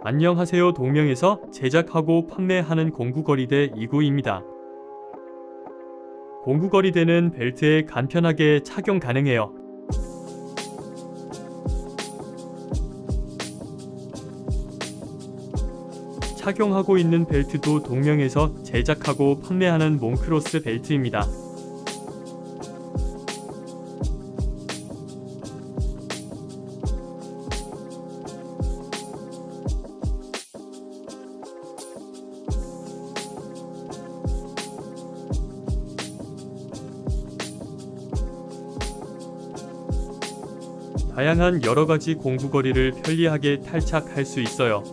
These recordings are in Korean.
안녕하세요 동명에서 제작하고 판매하는 공구거리대 2구입니다. 공구거리대는 벨트에 간편하게 착용 가능해요. 착용하고 있는 벨트도 동명에서 제작하고 판매하는 몽크로스 벨트입니다. 다양한 여러 가지 공구거리를 편리하게 탈착할 수 있어요.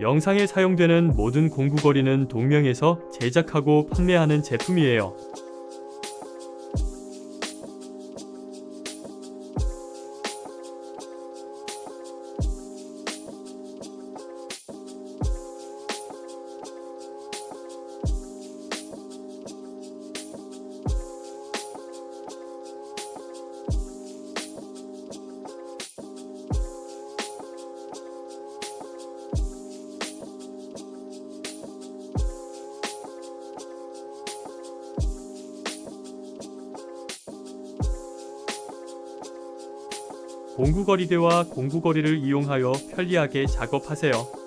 영상에 사용되는 모든 공구거리는 동명에서 제작하고 판매하는 제품이에요. 공구거리대와 공구거리를 이용하여 편리하게 작업하세요.